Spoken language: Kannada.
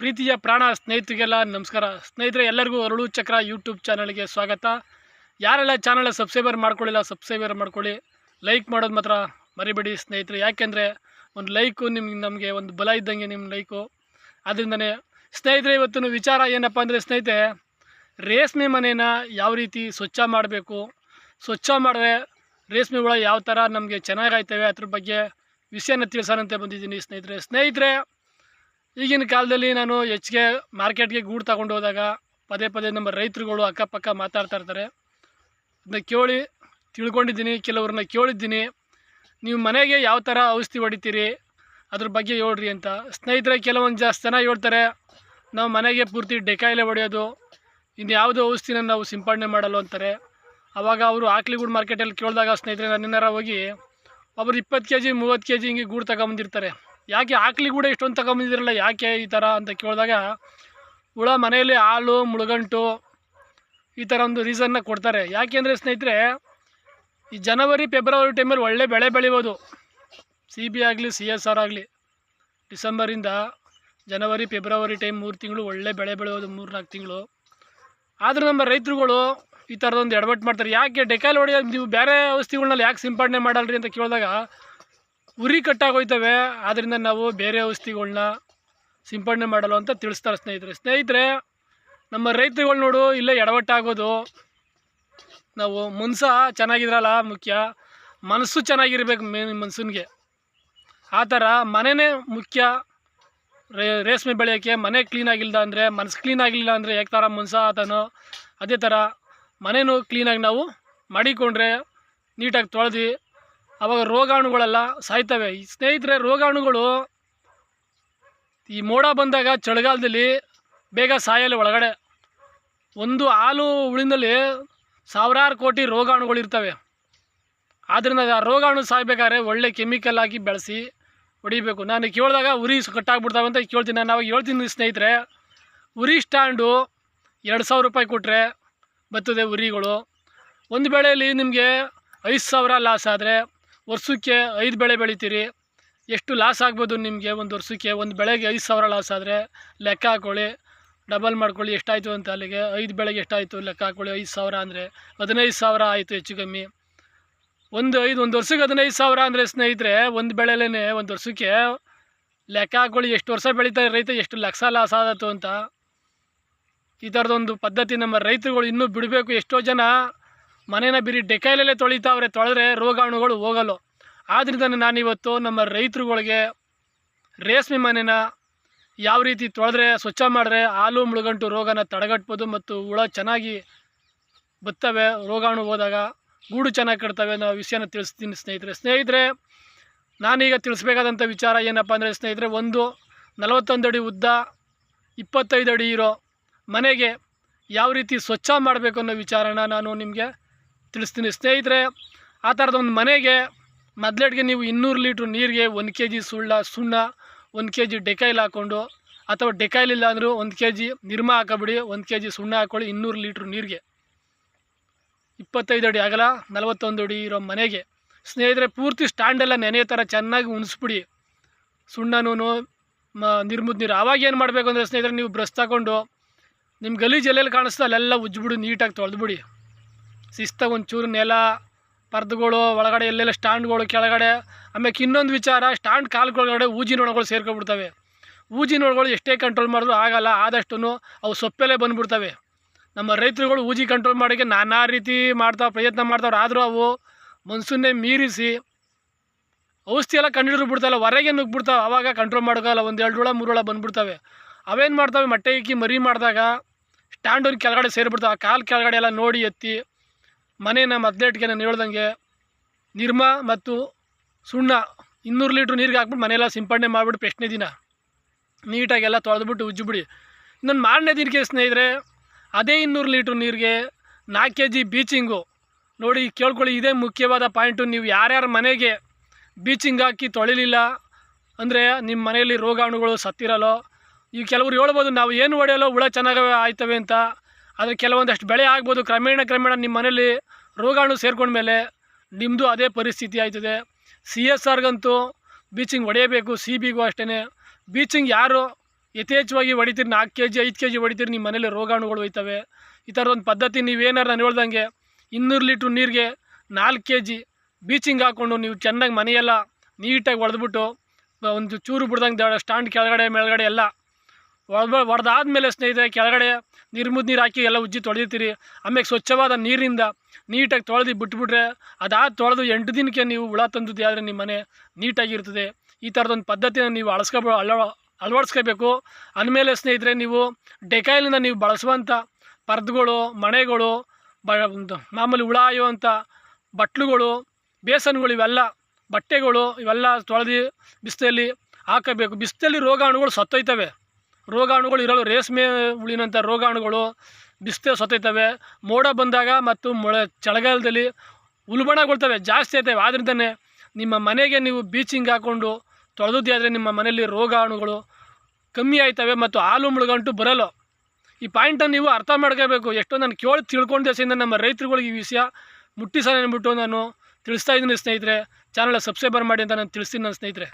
ಪ್ರೀತಿಯ ಪ್ರಾಣ ಸ್ನೇಹಿತರಿಗೆಲ್ಲ ನಮಸ್ಕಾರ. ಸ್ನೇಹಿತರೆ, ಎಲ್ಲರಿಗೂ ಅರಳು ಚಕ್ರ ಯೂಟ್ಯೂಬ್ ಚಾನಲ್ಗೆ ಸ್ವಾಗತ. ಯಾರೆಲ್ಲ ಚಾನಲ್ ಸಬ್ಸ್ಕ್ರೈಬರ್ ಮಾಡ್ಕೊಳ್ಳಿಲ್ಲ ಸಬ್ಸ್ಕ್ರೈಬರ್ ಮಾಡ್ಕೊಳ್ಳಿ. ಲೈಕ್ ಮಾಡೋದು ಮಾತ್ರ ಮರಿಬೇಡಿ ಸ್ನೇಹಿತರೆ. ಯಾಕೆಂದರೆ ಒಂದು ಲೈಕು ನಿಮ್ಗೆ ನಮಗೆ ಒಂದು ಬಲ ಇದ್ದಂಗೆ ನಿಮ್ಮ ಲೈಕು ಅದರಿಂದನೇ ಸ್ನೇಹಿತರೆ, ಇವತ್ತಿನ ವಿಚಾರ ಏನಪ್ಪ ಅಂದರೆ ಸ್ನೇಹಿತರೆ, ರೇಷ್ಮೆ ಮನೇನ ಯಾವ ರೀತಿ ಸ್ವಚ್ಛ ಮಾಡಬೇಕು? ಸ್ವಚ್ಛ ಮಾಡಿದ್ರೆ ರೇಷ್ಮೆ ಹುಳ ಯಾವ ಥರ ನಮಗೆ ಚೆನ್ನಾಗಾಯ್ತವೆ ಅದ್ರ ಬಗ್ಗೆ ವಿಷಯನ ತಿಳಿಸೋಣಂತೆ ಬಂದಿದ್ದೀನಿ ಸ್ನೇಹಿತರೆ. ಸ್ನೇಹಿತರೆ ಈಗಿನ ಕಾಲದಲ್ಲಿ ನಾನು ಹೆಚ್ಚಿಗೆ ಮಾರ್ಕೆಟ್ಗೆ ಗೂಡು ತಗೊಂಡು ಹೋದಾಗ ಪದೇ ಪದೇ ನಮ್ಮ ರೈತರುಗಳು ಅಕ್ಕಪಕ್ಕ ಮಾತಾಡ್ತಾ ಇರ್ತಾರೆ. ಅದನ್ನ ಕೇಳಿ ತಿಳ್ಕೊಂಡಿದ್ದೀನಿ, ಕೆಲವ್ರನ್ನ ಕೇಳಿದ್ದೀನಿ. ನೀವು ಮನೆಗೆ ಯಾವ ಥರ ಔಷಧಿ ಹೊಡಿತೀರಿ, ಅದ್ರ ಬಗ್ಗೆ ಹೇಳ್ರಿ ಅಂತ. ಸ್ನೇಹಿತರೆ, ಕೆಲವೊಂದು ಜಾಸ್ತಿ ಜನ ಹೇಳ್ತಾರೆ, ನಾವು ಮನೆಗೆ ಪೂರ್ತಿ ಡೆಕಾಯಿಲೆ ಹೊಡೆಯೋದು ಇನ್ನು ಯಾವುದೋ ಔಷಧಿನ ನಾವು ಸಿಂಪಡಣೆ ಮಾಡಲ್ಲ ಅಂತಾರೆ. ಆವಾಗ ಅವರು ಆಕ್ಲಿಗೂಡು ಮಾರ್ಕೆಟಲ್ಲಿ ಕೇಳಿದಾಗ ಸ್ನೇಹಿತರೆ ನನ್ನೇನಾರ ಹೋಗಿ, ಒಬ್ರು ಇಪ್ಪತ್ತು ಕೆ ಜಿ ಮೂವತ್ತು ಕೆ ಜಿ ಹಿಂಗೆ ಗೂಡು ತಗೊಂಬಂದಿರ್ತಾರೆ. ಯಾಕೆ ಆಕ್ಲಿ ಕೂಡ ಇಷ್ಟೊಂದು ತಗೊಂಬಂದಿರಲ್ಲ ಯಾಕೆ ಈ ಥರ ಅಂತ ಕೇಳಿದಾಗ, ಹುಳ ಮನೆಯಲ್ಲಿ ಹಾಲು, ಮುಳುಗಂಟು ಈ ಥರ ಒಂದು ರೀಸನ್ನ ಕೊಡ್ತಾರೆ. ಯಾಕೆಂದರೆ ಸ್ನೇಹಿತರೆ, ಈ ಜನವರಿ, ಫೆಬ್ರವರಿ ಟೈಮಲ್ಲಿ ಒಳ್ಳೆ ಬೆಳೆ ಬೆಳಿಬೋದು. ಸಿ ಬಿ ಆಗಲಿ ಸಿ ಎಸ್ ಆರ್ ಆಗಲಿ. ಡಿಸೆಂಬರಿಂದ ಜನವರಿ, ಫೆಬ್ರವರಿ ಟೈಮ್ ಮೂರು ತಿಂಗಳು ಒಳ್ಳೆ ಬೆಳೆ ಬೆಳೆಯೋದು ಮೂರು ನಾಲ್ಕು ತಿಂಗಳು. ಆದರೂ ನಮ್ಮ ರೈತರುಗಳು ಈ ಥರದೊಂದು ಎಡವಟ್ಟು ಮಾಡ್ತಾರೆ. ಯಾಕೆ ಡೆಕಾಲ್ ಹೊಡೆಯೋದು ನೀವು ಬೇರೆ ಔಷಧಿಗಳ್ನಲ್ಲಿ ಯಾಕೆ ಸಿಂಪಡಣೆ ಮಾಡಲ್ರಿ ಅಂತ ಕೇಳಿದಾಗ ಉರಿ ಕಟ್ಟಾಗೋಯ್ತವೆ. ಆದ್ದರಿಂದ ನಾವು ಬೇರೆ ಔಷಧಿಗಳ್ನ ಸಿಂಪಡಣೆ ಮಾಡಲು ಅಂತ ತಿಳಿಸ್ತಾರೆ ಸ್ನೇಹಿತರೆ. ಸ್ನೇಹಿತರೆ, ನಮ್ಮ ರೈತರುಗಳು ನೋಡು, ಇಲ್ಲೇ ಎಡವಟ್ಟಾಗೋದು. ನಾವು ಮನ್ಸ ಚೆನ್ನಾಗಿದ್ರಲ್ಲ ಮುಖ್ಯ. ಮನಸ್ಸು ಚೆನ್ನಾಗಿರ್ಬೇಕು ಮೇನ್ ಮನ್ಸನ್ಗೆ. ಆ ಥರ ಮನೆಯೇ ಮುಖ್ಯ. ರೇ, ರೇಷ್ಮೆ ಬೆಳೆಯೋಕ್ಕೆ ಮನೆ ಕ್ಲೀನಾಗಿಲ್ಲ ಅಂದರೆ, ಮನಸ್ಸು ಕ್ಲೀನ್ ಆಗಿಲ್ಲ ಅಂದರೆ ಯಾಕೆ ಥರ ಮನ್ಸ ಆತನೋ, ಅದೇ ಥರ ಮನೆಯೂ ಕ್ಲೀನಾಗಿ ನಾವು ಮಾಡಿಕೊಂಡ್ರೆ ನೀಟಾಗಿ ತೊಳೆದು ಆವಾಗ ರೋಗಾಣುಗಳೆಲ್ಲ ಸಾಯ್ತವೆ. ಸ್ನೇಹಿತರೆ, ರೋಗಾಣುಗಳು ಈ ಮೋಡ ಬಂದಾಗ ಚಳಿಗಾಲದಲ್ಲಿ ಬೇಗ ಸಾಯಲ್ಲ ಒಳಗಡೆ. ಒಂದು ಹಾಲು ಉಳಿನಲ್ಲಿ ಸಾವಿರಾರು ಕೋಟಿ ರೋಗಾಣುಗಳು ಇರ್ತವೆ. ಆದ್ದರಿಂದ ಆ ರೋಗಾಣು ಸಾಯ್ಬೇಕಾದ್ರೆ ಒಳ್ಳೆ ಕೆಮಿಕಲ್ ಹಾಕಿ ಬೆಳೆಸಿ ಹೊಡಿಬೇಕು. ನಾನು ಕೇಳಿದಾಗ ಉರಿ ಕಟ್ಟಾಗ್ಬಿಡ್ತಾವೆ ಅಂತ ಕೇಳ್ತೀನಿ. ನಾನು ಅವಾಗ ಹೇಳ್ತೀನಿ ಸ್ನೇಹಿತರೆ, ಉರಿ ಸ್ಟ್ಯಾಂಡು ಎರಡು ಸಾವಿರ ರೂಪಾಯಿ ಕೊಟ್ಟರೆ ಬರ್ತದೆ ಉರಿಗಳು. ಒಂದು ಬೆಳೆಯಲ್ಲಿ ನಿಮಗೆ ಐದು ಸಾವಿರ ಲಾಸ್ ಆದರೆ ವರ್ಷಕ್ಕೆ ಐದು ಬೆಳೆ ಬೆಳಿತೀರಿ. ಎಷ್ಟು ಲಾಸ್ ಆಗ್ಬೋದು ನಿಮಗೆ ಒಂದು ವರ್ಷಕ್ಕೆ? ಒಂದು ಬೆಳೆಗೆ ಐದು ಸಾವಿರ ಲಾಸ್ ಆದರೆ ಲೆಕ್ಕ ಹಾಕೊಳ್ಳಿ. ಡಬಲ್ ಮಾಡ್ಕೊಳ್ಳಿ, ಎಷ್ಟಾಯಿತು ಅಂತ ಅಲ್ಲಿಗೆ. ಐದು ಬೆಳೆಗೆ ಎಷ್ಟಾಯಿತು ಲೆಕ್ಕ ಹಾಕೊಳ್ಳಿ, ಐದು ಸಾವಿರ ಅಂದರೆ. ಹದಿನೈದು ಸಾವಿರ ಆಯಿತು ಹೆಚ್ಚು ಕಮ್ಮಿ. ಒಂದು, ಐದು, ಒಂದು ವರ್ಷಕ್ಕೆ ಹದಿನೈದು ಸಾವಿರ ಅಂದರೆ ಸ್ನೇಹಿತರೆ, ಒಂದು ಬೆಳೆಲೇ ಒಂದು ವರ್ಷಕ್ಕೆ ಲೆಕ್ಕ ಹಾಕೊಳ್ಳಿ. ಎಷ್ಟು ವರ್ಷ ಬೆಳೀತಾರೆ ರೈತ ಎಷ್ಟು ಲಕ್ಷ ಲಾಸ್ ಆದತ್ತು ಅಂತ. ಈ ಥರದೊಂದು ಪದ್ಧತಿ ನಮ್ಮ ರೈತರುಗಳು ಇನ್ನೂ ಬಿಡಬೇಕು. ಎಷ್ಟೋ ಜನ ಮನೇನ ಬಿರಿ ಡೆಕಾಯಿಲಲ್ಲೇ ತೊಳಿತಾವ್ರೆ, ತೊಳೆದ್ರೆ ರೋಗಾಣುಗಳು ಹೋಗಲ್ಲ. ಆದ್ದರಿಂದ ನಾನಿವತ್ತು ನಮ್ಮ ರೈತರುಗಳಿಗೆ ರೇಷ್ಮೆ ಮನೆನ ಯಾವ ರೀತಿ ತೊಳೆದ್ರೆ ಸ್ವಚ್ಛ ಮಾಡಿದ್ರೆ ಹಾಲು, ಮುಳುಗಂಟು ರೋಗನ ತಡೆಗಟ್ಬೋದು ಮತ್ತು ಹುಳ ಚೆನ್ನಾಗಿ ಬತ್ತವೆ, ರೋಗಾಣು ಹೋದಾಗ ಗೂಡು ಚೆನ್ನಾಗಿ ಕಟ್ತವೆ ಅನ್ನೋ ವಿಷಯನ ತಿಳಿಸ್ತೀನಿ ಸ್ನೇಹಿತರೆ. ಸ್ನೇಹಿತರೆ, ನಾನೀಗ ತಿಳಿಸ್ಬೇಕಾದಂಥ ವಿಚಾರ ಏನಪ್ಪ ಅಂದರೆ ಸ್ನೇಹಿತರೆ, ಒಂದು ನಲವತ್ತೊಂದು ಅಡಿ ಉದ್ದ, ಇಪ್ಪತ್ತೈದು ಅಡಿ ಇರೋ ಮನೆಗೆ ಯಾವ ರೀತಿ ಸ್ವಚ್ಛ ಮಾಡಬೇಕು ಅನ್ನೋ ವಿಚಾರನ ನಾನು ನಿಮಗೆ ತಿಳಿಸ್ತೀನಿ. ಸ್ನೇಹಿತರೆ, ಆ ಥರದ ಒಂದು ಮನೆಗೆ ಮೊದಲೇಟ್ಗೆ ನೀವು ಇನ್ನೂರು ಲೀಟ್ರ್ ನೀರಿಗೆ ಒಂದು ಕೆ ಜಿ ಸುಳ್ಳ, ಸುಣ್ಣ, ಒಂದು ಕೆ ಜಿ ಡೆಕಾಯಿಲ್ ಹಾಕ್ಕೊಂಡು ಅಥವಾ ಡೆಕಾಯಿಲ್ ಇಲ್ಲ ಅಂದರೂ ಒಂದು ಕೆ ಜಿ ನಿರ್ಮ ಹಾಕಬಿಡಿ, ಒಂದು ಕೆ ಜಿ ಸುಣ್ಣ ಹಾಕ್ಕೊಳ್ಳಿ, ಇನ್ನೂರು ಲೀಟ್ರ್ ನೀರಿಗೆ. ಇಪ್ಪತ್ತೈದು ಅಡಿ ಆಗಲ್ಲ, ನಲವತ್ತೊಂದು ಅಡಿ ಇರೋ ಮನೆಗೆ. ಸ್ನೇಹಿತರೆ, ಪೂರ್ತಿ ಸ್ಟ್ಯಾಂಡೆಲ್ಲ ನೆನೆಯೋ ಥರ ಚೆನ್ನಾಗಿ ಉಣಿಸ್ಬಿಡಿ. ಸುಣ್ಣನೂ ಮ, ನಿರ್ಮದ ನೀರು. ಆವಾಗ ಏನು ಮಾಡಬೇಕು ಅಂದರೆ ಸ್ನೇಹಿತರೆ, ನೀವು ಬ್ರಸ್ ತಗೊಂಡು ನಿಮ್ಮ ಗಲೀಜು ಎಲ್ಲೆಲ್ಲಿ ಕಾಣಿಸ್ತಾ ಅಲ್ಲೆಲ್ಲ ಉಜ್ಜಿಬಿಡಿ, ನೀಟಾಗಿ ತೊಳೆದ್ಬಿಡಿ. ಶಿಸ್ತಾಗಿ ಒಂಚೂರು ನೆಲ, ಪರ್ದಗಳು, ಒಳಗಡೆ ಎಲ್ಲೆಲ್ಲ ಸ್ಟ್ಯಾಂಡ್ಗಳು ಕೆಳಗಡೆ. ಆಮೇಲೆ ಇನ್ನೊಂದು ವಿಚಾರ, ಸ್ಟ್ಯಾಂಡ್ ಕಾಲುಗಳೊಳಗಡೆ ಊಜಿ ನೊಣಗಳು ಸೇರ್ಕೊಬಿಡ್ತವೆ. ಊಜಿ ನೊಣಗಳು ಎಷ್ಟೇ ಕಂಟ್ರೋಲ್ ಮಾಡಿದ್ರು ಆಗಲ್ಲ ಆದಷ್ಟು ಅವು ಸೊಪ್ಪೆಲ್ಲೇ ಬಂದುಬಿಡ್ತವೆ. ನಮ್ಮ ರೈತರುಗಳು ಊಜಿ ಕಂಟ್ರೋಲ್ ಮಾಡೋಕ್ಕೆ ನಾನಾ ರೀತಿ ಮಾಡ್ತಾವೆ ಪ್ರಯತ್ನ ಮಾಡ್ತಾವ್ರು. ಆದರೂ ಅವು ಮನ್ಸನ್ನೇ ಮೀರಿಸಿ, ಔಷಧಿ ಎಲ್ಲ ಕಂಡಿಡಿದ್ರು ಬಿಡ್ತಾವಲ್ಲ ಹೊರಗೆ ನುಗ್ಬಿಡ್ತಾವೆ ಆವಾಗ ಕಂಟ್ರೋಲ್ ಮಾಡೋಕ್ಕಲ್ಲ ಒಂದು ಎರಡು ಹುಳ, ಮೂರು ಹುಳ ಬಂದುಬಿಡ್ತವೆ. ಅವೇನು ಮಾಡ್ತವೆ? ಮೊಟ್ಟೆ ಇಕ್ಕಿ ಮರಿ ಮಾಡಿದಾಗ ಸ್ಟ್ಯಾಂಡ್ ಕೆಳಗಡೆ ಸೇರಿಬಿಡ್ತಾವೆ. ಆ ಕಾಲು ಕೆಳಗಡೆ ಎಲ್ಲ ನೋಡಿ ಎತ್ತಿ ಮನೇನ ಮೊದಲೇಟ್ಗೆ ನಾನು ಹೇಳ್ದಂಗೆ ನಿರ್ಮ ಮತ್ತು ಸುಣ್ಣ ಇನ್ನೂರು ಲೀಟ್ರ್ ನೀರಿಗೆ ಹಾಕ್ಬಿಟ್ಟು ಮನೆಯೆಲ್ಲ ಸಿಂಪಡಣೆ ಮಾಡಿಬಿಟ್ಟು ಪ್ರಶ್ನೆ ದಿನ ನೀಟಾಗಿ ಎಲ್ಲ ತೊಳೆದ್ಬಿಟ್ಟು ಉಜ್ಜಿಬಿಡಿ. ಇನ್ನೊಂದು ಮಾರನೇ ದಿನಕ್ಕೆ ಸ್ನೇಹಿತರೆ, ಅದೇ ಇನ್ನೂರು ಲೀಟ್ರ್ ನೀರಿಗೆ ನಾಲ್ಕು ಕೆ ಜಿ ಬೀಚಿಂಗು. ನೋಡಿ, ಕೇಳ್ಕೊಳ್ಳಿ, ಇದೇ ಮುಖ್ಯವಾದ ಪಾಯಿಂಟು. ನೀವು ಯಾರ್ಯಾರ ಮನೆಗೆ ಬೀಚಿಂಗ್ ಹಾಕಿ ತೊಳಿಲಿಲ್ಲ ಅಂದರೆ ನಿಮ್ಮ ಮನೆಯಲ್ಲಿ ರೋಗಾಣುಗಳು ಸತ್ತಿರಲ್ಲೋ? ಈಗ ಕೆಲವರು ಹೇಳ್ಬೋದು, ನಾವು ಏನು ಹೊಡೆಯಲ್ಲೋ ಹುಳ ಚೆನ್ನಾಗಿ ಆಯ್ತವೆ ಅಂತ. ಆದರೆ ಕೆಲವೊಂದಷ್ಟು ಬೆಳೆ ಆಗ್ಬೋದು. ಕ್ರಮೇಣ ಕ್ರಮೇಣ ನಿಮ್ಮ ಮನೇಲಿ ರೋಗಾಣು ಸೇರ್ಕೊಂಡ್ಮೇಲೆ ನಿಮ್ಮದು ಅದೇ ಪರಿಸ್ಥಿತಿ ಆಯ್ತದೆ. ಸಿ ಎಸ್ ಆರ್ಗಂತೂ ಬೀಚಿಂಗ್ ಹೊಡೆಯಬೇಕು. ಸಿ ಬಿಗೂ ಅಷ್ಟೇ ಬೀಚಿಂಗ್ ಯಾರು ಯಥೇಚ್ಛವಾಗಿ ಹೊಡಿತೀರಿ, ನಾಲ್ಕು ಕೆ ಜಿ ಐದು ಕೆ ಜಿ ಹೊಡಿತೀರಿ, ನಿಮ್ಮ ಮನೇಲಿ ರೋಗಾಣುಗಳು ಹೋಯ್ತವೆ. ಈ ಥರದೊಂದು ಪದ್ಧತಿ ನೀವೇನಾರು ನಾನು ಹೇಳ್ದಂಗೆ ಇನ್ನೂರು ಲೀಟ್ರ್ ನೀರಿಗೆ ನಾಲ್ಕು ಕೆ ಜಿ ಬೀಚಿಂಗ್ ಹಾಕ್ಕೊಂಡು ನೀವು ಚೆನ್ನಾಗಿ ಮನೆಯೆಲ್ಲ ನೀಟಾಗಿ ಹೊಡೆದ್ಬಿಟ್ಟು ಒಂದು ಚೂರು ಬಿಡ್ದಂಗೆ ಸ್ಟ್ಯಾಂಡ್ ಕೆಳಗಡೆ, ಮೇಲ್ಗಡೆ ಎಲ್ಲ ಹೊಡೆದ ಹೊಡೆದಾದ್ಮೇಲೆ ಸ್ನೇಹಿತರೆ, ಕೆಳಗಡೆ ನೀರು ನೀರು ಹಾಕಿ ಎಲ್ಲ ಉಜ್ಜಿ ತೊಳೆದಿರ್ತೀರಿ. ಆಮೇಲೆ ಸ್ವಚ್ಛವಾದ ನೀರಿಂದ ನೀಟಾಗಿ ತೊಳೆದು ಬಿಟ್ಬಿಟ್ರೆ ಅದಾದ ತೊಳೆದು ಎಂಟು ದಿನಕ್ಕೆ ನೀವು ಹುಳ ತಂದಿದ್ದೆ ಆದರೆ ನಿಮ್ಮ ಮನೆ ನೀಟಾಗಿರ್ತದೆ. ಈ ಥರದೊಂದು ಪದ್ಧತಿನ ನೀವು ಅಳಸ್ಕೊಬ ಅಳ ಅಳವಡಿಸ್ಕೋಬೇಕು. ಅಂದಮೇಲೆ ಸ್ನೇಹಿತರೆ, ನೀವು ಡೆಕಾಯಿಲಿಂದ ನೀವು ಬಳಸುವಂಥ ಪರ್ದ್ಗಳು, ಮಣೆಗಳು, ಬ ಮಾಮೂಲಿ ಹುಳ ಆಯುವಂಥ ಬಟ್ಲುಗಳು, ಬೇಸನ್ಗಳು ಇವೆಲ್ಲ, ಬಟ್ಟೆಗಳು ಇವೆಲ್ಲ ತೊಳೆದು ಬಿಸಿಲಲ್ಲಿ ಹಾಕಬೇಕು. ಬಿಸಿಲಲ್ಲಿ ರೋಗಾಣುಗಳು ಸತ್ತೋಯ್ತವೆ. ರೋಗಾಣುಗಳು ಇರಲು ರೇಷ್ಮೆ ಹುಳಿನಂಥ ರೋಗಾಣುಗಳು ಬಿಸ್ತೆ ಸತ್ತೋಯ್ತವೆ. ಮೋಡ ಬಂದಾಗ ಮತ್ತು ಮೊಳೆ ಚಳಿಗಾಲದಲ್ಲಿ ಉಲ್ಬಣಗೊಳ್ತವೆ, ಜಾಸ್ತಿ ಆಯ್ತವೆ ಆದ್ರಿಂದನೇ ನಿಮ್ಮ ಮನೆಗೆ ನೀವು ಬೀಚಿಂಗ್ ಹಾಕ್ಕೊಂಡು ತೊಳೆದದ್ದೇ ಆದರೆ ನಿಮ್ಮ ಮನೆಯಲ್ಲಿ ರೋಗಾಣುಗಳು ಕಮ್ಮಿ ಆಯ್ತವೆ ಮತ್ತು ಹಾಲು ಮುಳುಗಂಟು ಬರಲ್ಲ. ಈ ಪಾಯಿಂಟನ್ನು ನೀವು ಅರ್ಥ ಮಾಡ್ಕೋಬೇಕು. ಎಷ್ಟೋ ನಾನು ಕೇಳಿ ತಿಳ್ಕೊಂಡು ದೇಶದಿಂದ ನಮ್ಮ ರೈತರುಗಳಿಗೆ ಈ ವಿಷಯ ಮುಟ್ಟಿಸೋಣ ಅಂದ್ಬಿಟ್ಟು ನಾನು ತಿಳಿಸ್ತಾ ಇದ್ದೀನಿ ಸ್ನೇಹಿತರೆ. ಚಾನಲ್ ಸಬ್ಸ್ಕ್ರೈಬರ್ ಮಾಡಿ ಅಂತ ನಾನು ತಿಳಿಸ್ತೀನಿ ನನ್ನ ಸ್ನೇಹಿತರೆ.